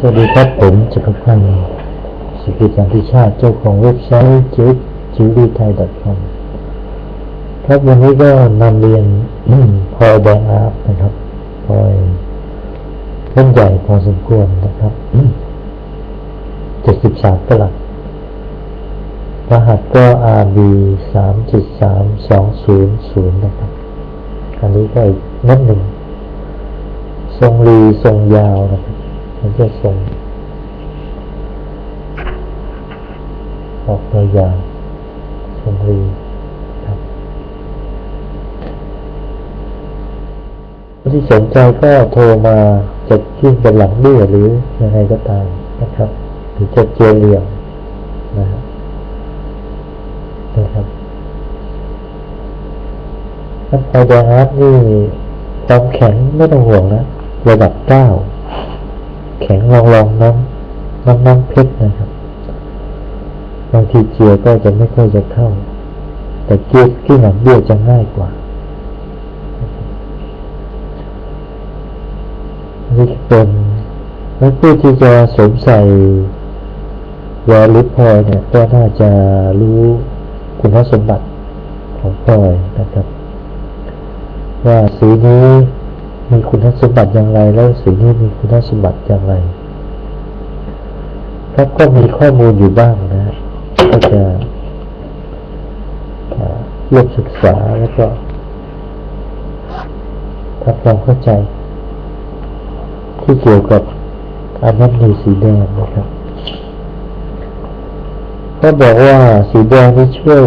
สวัสดีครับผมจักรพันธ์สุกิจันติชาติเจ้าของเว็บไซต์จิวจิวดีไทย .com ครับวันนี้ก็นำเรียนพอยแบงอาร์นะครับพอยเล่นใหญ่พอสมควรนะครับเจ็ดสิบสามตลับรหัสก็ RB สามจุดสามสองศูนย์ศูนย์นะครับอันนี้ก็อีกเม็ดหนึ่งทรงรีทรงยาวนะครับ มันจะทรงออกยาวๆทรงรีครับผู้ที่สนใจก็โทรมาจะขึ้นเป็นหลังเบี้ยหรือยังไงก็ตามนะครับ หรือจะเจียเหลี่ยมนะครับนะครับน้ำไฟแดงอาร์ตนี่ความแข็งไม่ต้องห่วงนะระดับเก้า แข็งรองรองน้ำน้ำน้ำเพชรนะครับบางทีเจียก็จะไม่ค่อยจะเข้า แต่เกียที่หนังเบี้ยวจะง่ายกว่านี่เป็นแล้วผู้ที่จะสวมใส่แหวนลิปพลอยเนี่ยก็น่าจะรู้คุณสมบัติของพลอยนะครับ ว่าสีนี้ มีคุณสมบัติอย่างไร แล้วสีนี้มีคุณสมบัติอย่างไรครับก็มีข้อมูลอยู่บ้างนะก็จะอ่าเลือกศึกษาแล้วก็ทำความเข้าใจ ที่เกี่ยวกับอันนั้นมีสีแดงนะครับก็บอกว่าสีแดงนี่ช่วย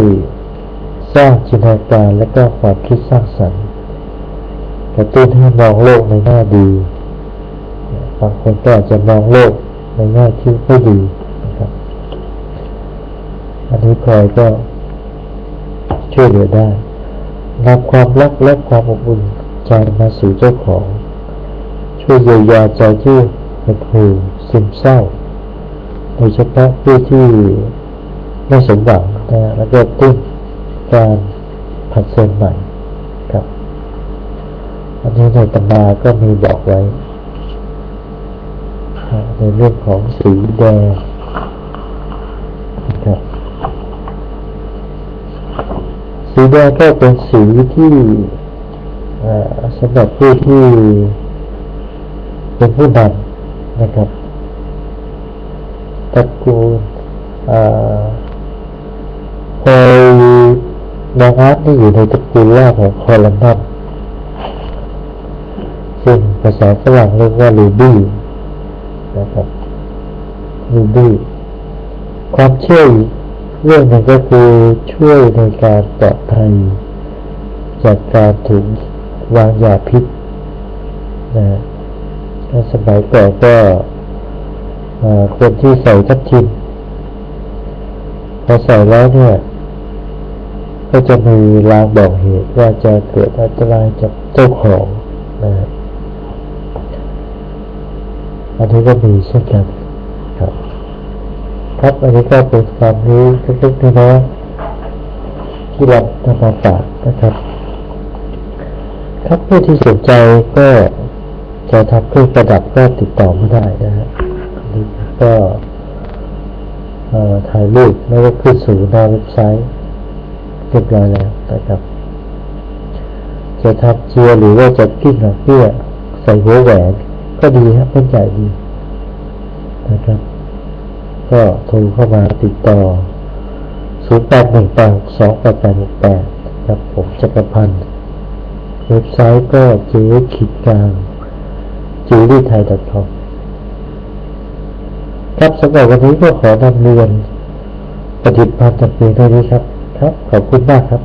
สร้างจินตนาการและก็ความคิดสร้างสรรค์ กระตุ้นให้มองโลกในแง่ดีบางคนก็อาจจะมองโลกในแง่ที่ไม่ดีนะครับ อันนี้พลอยก็ช่วยเหลือได้นำความรักและความอบอุ่นใจมาสู่เจ้าของ ช่วยเยียวยาใจที่หดหู่ซึมเศร้าโดยเฉพาะผู้ที่ไม่สมหวังนะแล้วก็ติ้งการผัดเซนใหม่ อันนี้ในตำราก็มีบอกไว้ ในเรื่องของสีแดงนะครับสีแดงก็เป็นสีที่สำหรับผู้ที่เป็นผู้นำนะครับตระกูลเอ่อพอยนางอาร์ตนี่อยู่ในตระกูลแรกของคอลัมนัมซึ่ง ภาษาฝรั่งเรียกว่าลูบี้นะครับลูบี้ความเชื่ออีกเรื่องหนึ่งก็คือช่วยในการปลอดภัยจากการถูกวางยาพิษนะฮะในสมัยก่อนก็คนที่ใส่ทับทิมพอใส่แล้วเนี่ยก็จะมีลางบอกเหตุว่าจะเกิดอันตรายจากเจ้าของนะฮะ อันนี้ก็มีเช่นกันครับครับอันนี้ก็เป็นความรู้เล็กๆน้อยๆที่เรานำมาฝากนะครับ ครับผู้ที่สนใจก็จะทำเครื่องประดับก็ติดต่อมาได้นะฮะอันนี้ก็เอ่อถ่ายรูปแล้วก็ขึ้นสู่หน้าเว็บไซต์เรียบร้อยแล้วนะครับ จะทำเจียร์หรือว่าจะกิ้งหนังเปี้ยใส่หัวแหวน ก็ดีครับเป็นใหญ่ดีนะครับ ก็โทรเข้ามาติดต่อ 0 8 1 8 2 8 8 6 8ครับผมจักรพันธ์เว็บไซต์ก็เจ๊ขีดกลางจูรี่ไทย .com ครับสำหรับวันนี้ก็ขอนำเรียนปฏิบัติพันธ์จากเพียงเท่านี้ครับ ครับ ขอบคุณมากครับ